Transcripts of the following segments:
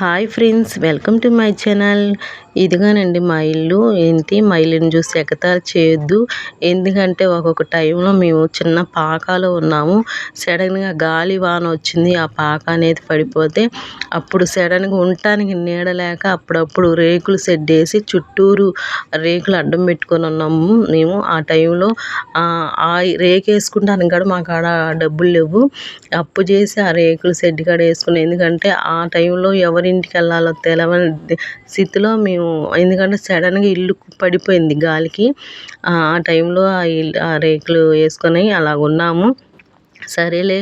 Hi friends welcome to my channel. ఇదిగానండి మా ఇల్లు ఏంటి? మా ఇల్లుని చూసి ఎగతాలు చేయొద్దు. ఎందుకంటే ఒక్కొక్క టైంలో మేము చిన్న పాకాలో ఉన్నాము. సడన్గా గాలి వాన వచ్చింది. ఆ పాక అనేది పడిపోతే అప్పుడు సడన్గా ఉండటానికి నీడ లేక అప్పుడప్పుడు రేకులు సెడ్ వేసి చుట్టూరు రేకులు అడ్డం పెట్టుకొని ఉన్నాము మేము. ఆ టైంలో ఆ రేకు వేసుకుంటానికి కూడా మాకు ఆడ డబ్బులు లేవు. అప్పు చేసి ఆ రేకులు సెడ్ కాడ వేసుకుని ఎందుకంటే ఆ టైంలో ఎవరి ఇంటికి వెళ్ళాలో తెలవని స్థితిలో మేము ఎందుకంటే సడన్గా ఇల్లు పడిపోయింది గాలికి. ఆ టైంలో ఆ ఇల్లు ఆ రేకులు వేసుకొని అలా ఉన్నాము. సరేలే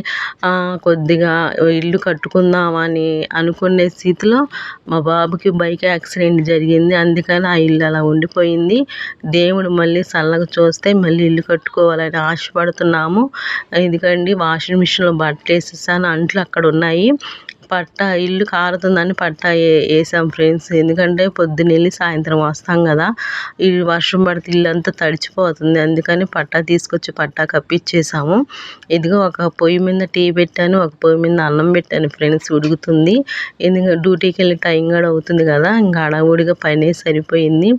కొద్దిగా ఇల్లు కట్టుకుందామని అనుకునే స్థితిలో మా బాబుకి బైక్ యాక్సిడెంట్ జరిగింది. అందుకని ఆ ఇల్లు అలా ఉండిపోయింది. దేవుడు మళ్ళీ చల్లగా చూస్తే మళ్ళీ ఇల్లు కట్టుకోవాలని ఆశపడుతున్నాము. ఎందుకండి వాషింగ్ మిషన్లో బట్టలు వేసేసాను అంట్లు అక్కడ ఉన్నాయి. పట్టా ఇల్లు కారుతుందని పట్టా వేసాం ఫ్రెండ్స్ ఎందుకంటే పొద్దున్న వెళ్ళి సాయంత్రం వస్తాం కదా. ఈ వర్షం పడితే ఇల్లు అంతా తడిచిపోతుంది. అందుకని పట్టా తీసుకొచ్చి పట్టా కప్పిచ్చేసాము. ఇదిగో ఒక పొయ్యి మీద టీ పెట్టాను ఒక పొయ్యి మీద అన్నం పెట్టాను ఫ్రెండ్స్ ఉడుకుతుంది. ఎందుకంటే డ్యూటీకి వెళ్ళి టైం కూడా అవుతుంది కదా. ఇంకా అడవుడిగా పనే సరిపోయింది.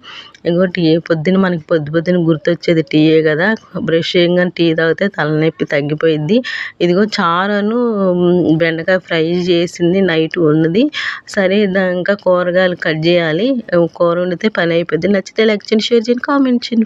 ఇంకోటి పొద్దున మనకి పొద్దు పొద్దున గుర్తొచ్చేది టీయే కదా. బ్రష్ చేయగానే టీ తాగితే తలనొప్పి తగ్గిపోయింది ఇదిగో చారును బెండకాయ ఫ్రై చేసి చేసింది నైట్ ఉన్నది. సరే ఇంకా కూరగాయలు కట్ చేయాలి. కూర వండితే పని అయిపోద్ది. నచ్చితే లైక్ చేయండి షేర్ చేయండి కామెంట్ చేయండి.